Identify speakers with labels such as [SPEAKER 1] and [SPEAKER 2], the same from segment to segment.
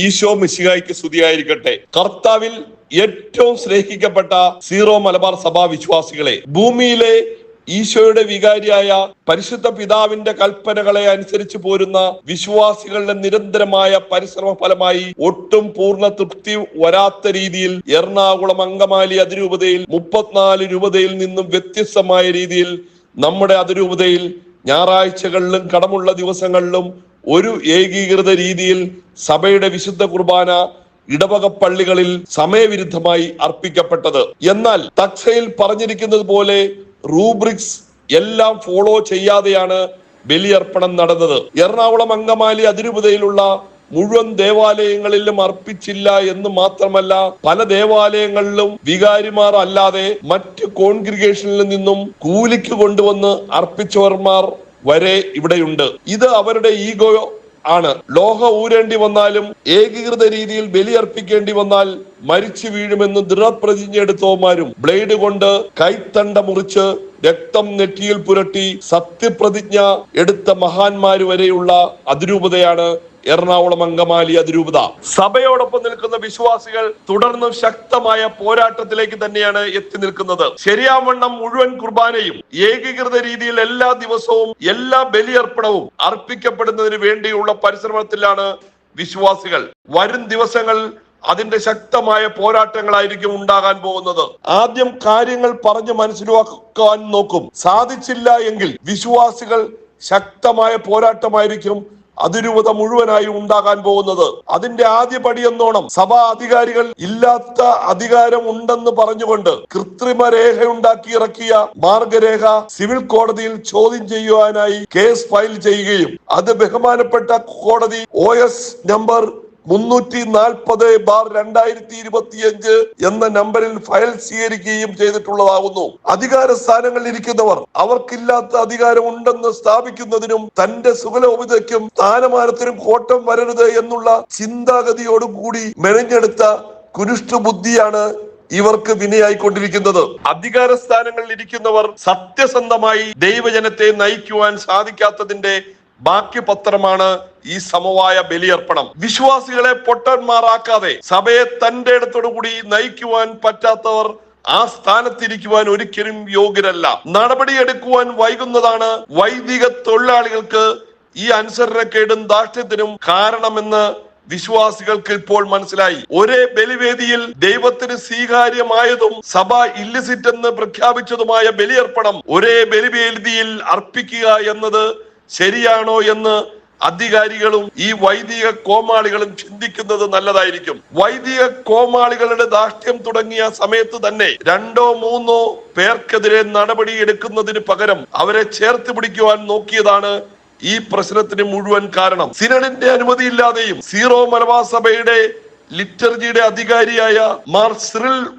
[SPEAKER 1] ഈശോ മിശിഹായിക്ക് സ്തുതിയായിരിക്കട്ടെ. കർത്താവിൽ ഏറ്റവും സ്നേഹിക്കപ്പെട്ട സീറോ മലബാർ സഭാ വിശ്വാസികളെ ഭൂമിയിലെ ഈശോയുടെ വികാരിയായ പരിശുദ്ധ പിതാവിന്റെ കൽപ്പനകളെ അനുസരിച്ച് പോരുന്ന വിശ്വാസികളുടെ നിരന്തരമായ പരിശ്രമ ഫലമായി ഒട്ടും പൂർണ തൃപ്തി വരാത്ത രീതിയിൽ എറണാകുളം അങ്കമാലി അതിരൂപതയിൽ മുപ്പത്തിനാല് രൂപതയിൽ നിന്നും വ്യത്യസ്തമായ രീതിയിൽ നമ്മുടെ അതിരൂപതയിൽ ഞായറാഴ്ചകളിലും കടമുള്ള ദിവസങ്ങളിലും ഒരു ഏകീകൃത രീതിയിൽ സഭയുടെ വിശുദ്ധ കുർബാന ഇടവക പള്ളികളിൽ സമയവിരുദ്ധമായി അർപ്പിക്കപ്പെട്ടത്. എന്നാൽ തക്സയിൽ പറഞ്ഞിരിക്കുന്നത് പോലെ റൂബ്രിക്സ് എല്ലാം ഫോളോ ചെയ്യാതെയാണ് ബലിയർപ്പണം നടന്നത്. എറണാകുളം അങ്കമാലി അതിരൂപതയിലുള്ള മുഴുവൻ ദേവാലയങ്ങളിലും അർപ്പിച്ചില്ല എന്ന് മാത്രമല്ല പല ദേവാലയങ്ങളിലും വികാരിമാർ അല്ലാതെ മറ്റ് കോൺഗ്രിഗേഷനിൽ നിന്നും കൂലിക്ക് കൊണ്ടുവന്ന് അർപ്പിച്ചവർമാർ വരെ ഇവിടെയുണ്ട്. ഇത് അവരുടെ ഈഗോ ആണ്. ലോഹ ഊരേണ്ടി വന്നാലും ഏകീകൃത രീതിയിൽ ബലിയർപ്പിക്കേണ്ടി വന്നാൽ മരിച്ചു വീഴുമെന്ന് ദൃഢപ്രതിജ്ഞ എടുത്തവന്മാരും ബ്ലേഡ് കൊണ്ട് കൈത്തണ്ട മുറിച്ച് രക്തം നെറ്റിയിൽ പുരട്ടി സത്യപ്രതിജ്ഞ എടുത്ത മഹാന്മാര് വരെയുള്ള അതിരൂപതയാണ് എറണാകുളം അങ്കമാലി അതിരൂപത. സഭയോടൊപ്പം നിൽക്കുന്ന വിശ്വാസികൾ തുടർന്നും ശക്തമായ പോരാട്ടത്തിലേക്ക് തന്നെയാണ് എത്തി നിൽക്കുന്നത്. ശരിയാവണ്ണം മുഴുവൻ കുർബാനയും ഏകീകൃത രീതിയിൽ എല്ലാ ദിവസവും എല്ലാ ബലിയർപ്പണവും അർപ്പിക്കപ്പെടുന്നതിന് വേണ്ടിയുള്ള പരിശ്രമത്തിലാണ് വിശ്വാസികൾ. വരും ദിവസങ്ങൾ അതിന്റെ ശക്തമായ പോരാട്ടങ്ങളായിരിക്കും ഉണ്ടാകാൻ പോകുന്നത്. ആദ്യം കാര്യങ്ങൾ പറഞ്ഞു മനസ്സിലാക്കാൻ നോക്കും. സാധിച്ചില്ല എങ്കിൽ വിശ്വാസികൾ ശക്തമായ പോരാട്ടമായിരിക്കും അതിരൂപത മുഴുവനായി ഉണ്ടാകാൻ പോകുന്നത്. അതിന്റെ ആദ്യ പടി എന്നോണം സഭാ അധികാരികൾ ഇല്ലാത്ത അധികാരം ഉണ്ടെന്ന് പറഞ്ഞുകൊണ്ട് കൃത്രിമ രേഖ ഉണ്ടാക്കി ഇറക്കിയ മാർഗരേഖ സിവിൽ കോടതിയിൽ ചോദ്യം ചെയ്യുവാനായി കേസ് ഫയൽ ചെയ്യുകയും അത് ബഹുമാനപ്പെട്ട കോടതി ഒ എസ് നമ്പർ മുന്നൂറ്റി നാൽപ്പത് ബാർ രണ്ടായിരത്തി ഇരുപത്തിയഞ്ച് എന്ന നമ്പറിൽ ഫയൽ സ്വീകരിക്കുകയും ചെയ്തിട്ടുള്ളതാകുന്നു. അധികാര സ്ഥാനങ്ങളിൽ ഇരിക്കുന്നവർ അവർക്കില്ലാത്ത അധികാരം ഉണ്ടെന്ന് സ്ഥാപിക്കുന്നതിനും തന്റെ സുഖലോപിതയ്ക്കും സ്ഥാനമാനത്തിനും കോട്ടം വരരുത് എന്നുള്ള ചിന്താഗതിയോടും കൂടി മെനഞ്ഞെടുത്ത കുരുഷ്ട ബുദ്ധിയാണ് ഇവർക്ക് വിനയായിക്കൊണ്ടിരിക്കുന്നത്. അധികാര സ്ഥാനങ്ങളിൽ ഇരിക്കുന്നവർ സത്യസന്ധമായി ദൈവജനത്തെ നയിക്കുവാൻ സാധിക്കാത്തതിന്റെ ബാക്കി പത്രമാണ് ഈ സമവായ ബലിയർപ്പണം. വിശ്വാസികളെ പൊട്ടന്മാരാക്കാതെ സഭയെ തന്റെ ഇടത്തോടു കൂടി നയിക്കുവാൻ പറ്റാത്തവർ ആ സ്ഥാനത്തിരിക്കുവാൻ ഒരിക്കലും യോഗ്യരല്ല. നടപടിയെടുക്കുവാൻ വൈകുന്നതാണ് വൈദിക തൊഴിലാളികൾക്ക് ഈ അനുസരണക്കേടും ദാഷ്ട്യത്തിനും കാരണമെന്ന് വിശ്വാസികൾക്ക് ഇപ്പോൾ മനസ്സിലായി. ഒരേ ബലിവേദിയിൽ ദൈവത്തിന് സ്വീകാര്യമായതും സഭ ഇല്ലിസിറ്റ് എന്ന് പ്രഖ്യാപിച്ചതുമായ ബലിയർപ്പണം ഒരേ ബലിവേദിയിൽ അർപ്പിക്കുക എന്നത് ശരിയാണോ എന്ന് അധികാരികളും ഈ വൈദിക കോമാളികളും ചിന്തിക്കുന്നത് നല്ലതായിരിക്കും. വൈദിക കോമാളികളുടെ ദാഷ്ട്യം തുടങ്ങിയ സമയത്ത് തന്നെ രണ്ടോ മൂന്നോ പേർക്കെതിരെ നടപടി എടുക്കുന്നതിന് പകരം അവരെ ചേർത്ത് പിടിക്കുവാൻ നോക്കിയതാണ് ഈ പ്രശ്നത്തിന് മുഴുവൻ കാരണം. സിനഡിന്റെ അനുമതിയില്ലാതെയും സീറോ മലബാർ സഭയുടെ ലിറ്റർജിയുടെ അധികാരിയായ മാർ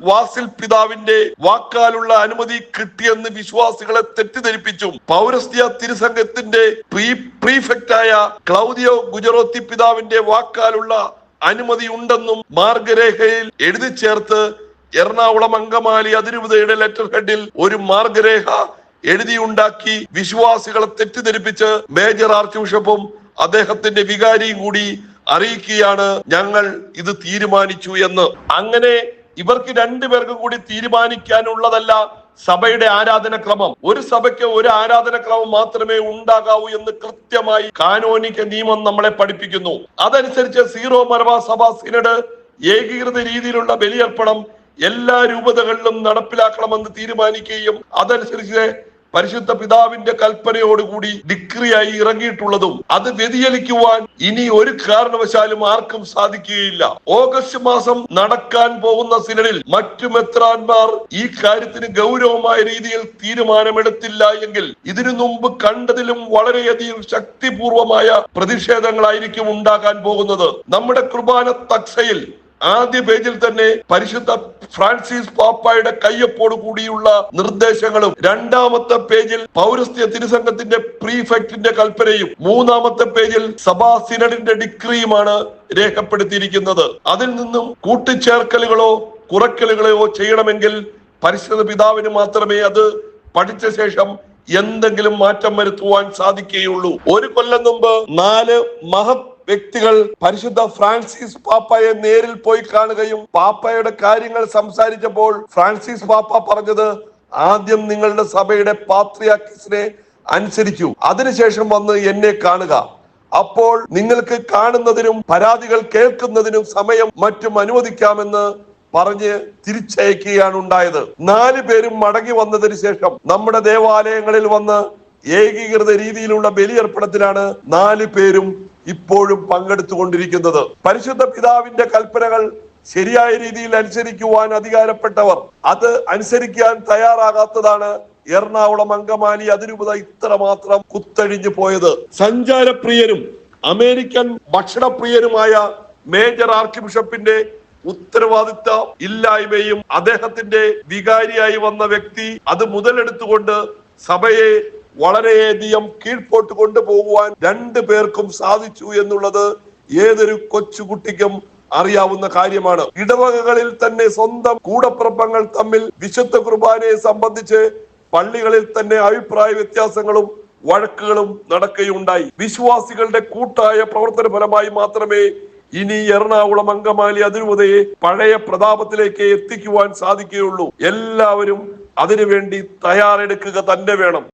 [SPEAKER 1] വാസിൽ പിതാവിന്റെ വാക്കാലുള്ള അനുമതി കിട്ടിയെന്ന് വിശ്വാസികളെ തെറ്റിദ്ധരിപ്പിച്ചു പൗരസ്ത്യ തിരുസംഘത്തിന്റെ പ്രീ പ്രീഫെക്റ്റായ ക്ലൗദിയോ ഗുജറോത്തി പിതാവിന്റെ വാക്കാലുള്ള അനുമതി ഉണ്ടെന്നും മാർഗരേഖയിൽ എഴുതി ചേർത്ത് എറണാകുളം അങ്കമാലി അതിരൂപതയുടെ ലെറ്റർ ഹെഡിൽ ഒരു മാർഗരേഖ എഴുതിയുണ്ടാക്കി വിശ്വാസികളെ തെറ്റിദ്ധരിപ്പിച്ച് മേജർ ആർച്ച് ബിഷപ്പും അദ്ദേഹത്തിന്റെ വികാരിയും കൂടി അറിയിക്കുകയാണ്. ഞങ്ങൾ ഇത് തീരുമാനിച്ചു എന്ന്. അങ്ങനെ ഇവർക്ക് രണ്ടുപേർക്കും കൂടി തീരുമാനിക്കാനുള്ളതല്ല സഭയുടെ ആരാധനക്രമം. ഒരു സഭയ്ക്ക് ഒരു ആരാധനക്രമം മാത്രമേ ഉണ്ടാകാവൂ എന്ന് കൃത്യമായി കാനോനിക നിയമം നമ്മളെ പഠിപ്പിക്കുന്നു. അതനുസരിച്ച് സീറോ മലബാർ സഭാ സിനഡ് ഏകീകൃത രീതിയിലുള്ള ബലിയർപ്പണം എല്ലാ രൂപതകളിലും നടപ്പിലാക്കണമെന്ന് തീരുമാനിക്കുകയും അതനുസരിച്ച് പരിശുദ്ധ പിതാവിന്റെ കൽപ്പനയോടുകൂടി ഡിക്രിയായി ഇറങ്ങിയിട്ടുള്ളതും അത് വ്യതിചലിക്കുവാൻ ഇനി ഒരു കാരണവശാലും ആർക്കും സാധിക്കുകയില്ല. ഓഗസ്റ്റ് മാസം നടക്കാൻ പോകുന്ന സിനഡിൽ മറ്റു മെത്രാന്മാർ ഈ കാര്യത്തിന് ഗൗരവമായ രീതിയിൽ തീരുമാനമെടുത്തില്ല എങ്കിൽ ഇതിനു മുമ്പ് കണ്ടതിലും വളരെയധികം ശക്തിപൂർവമായ പ്രതിഷേധങ്ങളായിരിക്കും ഉണ്ടാകാൻ പോകുന്നത്. നമ്മുടെ കുർബാന തക്സയിൽ ആദ്യ പേജിൽ തന്നെ പരിശുദ്ധ ഫ്രാൻസിസ് പാപ്പായുടെ കയ്യൊപ്പോട് കൂടിയുള്ള നിർദ്ദേശങ്ങളും രണ്ടാമത്തെ പേജിൽ പൗരസ്ത്യ തിരുസംഘത്തിന്റെ പ്രീഫെക്ടിന്റെ കൽപ്പനയും മൂന്നാമത്തെ പേജിൽ സഭാ സിനഡിന്റെ ഡിക്രിയുമാണ് രേഖപ്പെടുത്തിയിരിക്കുന്നത്. അതിൽ നിന്നും കൂട്ടിച്ചേർക്കലുകളോ കുറയ്ക്കലുകളോ ചെയ്യണമെങ്കിൽ പരിശുദ്ധ പിതാവിന് മാത്രമേ അത് പഠിച്ച ശേഷം എന്തെങ്കിലും മാറ്റം വരുത്തുവാൻ സാധിക്കുകയുള്ളൂ. ഒരു കൊല്ലം മുമ്പ് നാല് മഹത് വ്യക്തികൾ പരിശുദ്ധ ഫ്രാൻസിസ് പാപ്പയെ നേരിൽ പോയി കാണുകയും പാപ്പയുടെ കാര്യങ്ങൾ സംസാരിച്ചപ്പോൾ ഫ്രാൻസിസ് പാപ്പ പറഞ്ഞത് ആദ്യം നിങ്ങളുടെ സഭയുടെ പാത്രിയാക്കിസിനെ അനുസരിച്ചു അതിനുശേഷം വന്ന് എന്നെ കാണുക. അപ്പോൾ നിങ്ങൾക്ക് കാണുന്നതിനും പരാതികൾ കേൾക്കുന്നതിനും സമയം മറ്റും അനുവദിക്കാമെന്ന് പറഞ്ഞ് തിരിച്ചയക്കുകയാണ് ഉണ്ടായത്. നാല് പേരും മടങ്ങി വന്നതിന് ശേഷം നമ്മുടെ ദേവാലയങ്ങളിൽ വന്ന് ഏകീകൃത രീതിയിലുള്ള ബലിയർപ്പണത്തിലാണ് നാല് പേരും ഇപ്പോഴും പങ്കെടുത്തുകൊണ്ടിരിക്കുന്നത്. പരിശുദ്ധ പിതാവിന്റെ കൽപ്പനകൾ ശരിയായ രീതിയിൽ അനുസരിക്കുവാൻ അധികാരപ്പെട്ടവർ അത് അനുസരിക്കാൻ തയ്യാറാകാത്തതാണ് എറണാകുളം അങ്കമാലി അതിരൂപത ഇത്രമാത്രം കുത്തഴിഞ്ഞു പോയത്. സഞ്ചാരപ്രിയരും അമേരിക്കൻ ഭക്ഷണപ്രിയരുമായ മേജർ ആർച്ച് ബിഷപ്പിന്റെ ഉത്തരവാദിത്ത ഇല്ലായ്മയും അദ്ദേഹത്തിന്റെ വികാരിയായി വന്ന വ്യക്തി അത് മുതലെടുത്തുകൊണ്ട് സഭയെ വളരെയധികം കീഴ്പോട്ട് കൊണ്ടുപോകുവാൻ രണ്ടു പേർക്കും സാധിച്ചു എന്നുള്ളത് ഏതൊരു കൊച്ചുകുട്ടിക്കും അറിയാവുന്ന കാര്യമാണ്. ഇടവകകളിൽ തന്നെ സ്വന്തം കൂടപ്പുറപ്പങ്ങൾ തമ്മിൽ വിശുദ്ധ കുർബാനയെ സംബന്ധിച്ച് പള്ളികളിൽ തന്നെ അഭിപ്രായ വ്യത്യാസങ്ങളും വഴക്കുകളും നടക്കുകയുണ്ടായി. വിശ്വാസികളുടെ കൂട്ടായ പ്രവർത്തന ഫലമായി മാത്രമേ ഇനി എറണാകുളം അങ്കമാലി അതിരൂപതയെ പഴയ പ്രതാപത്തിലേക്ക് എത്തിക്കുവാൻ സാധിക്കുകയുള്ളൂ. എല്ലാവരും അതിനുവേണ്ടി തയ്യാറെടുക്കുക തന്നെ വേണം.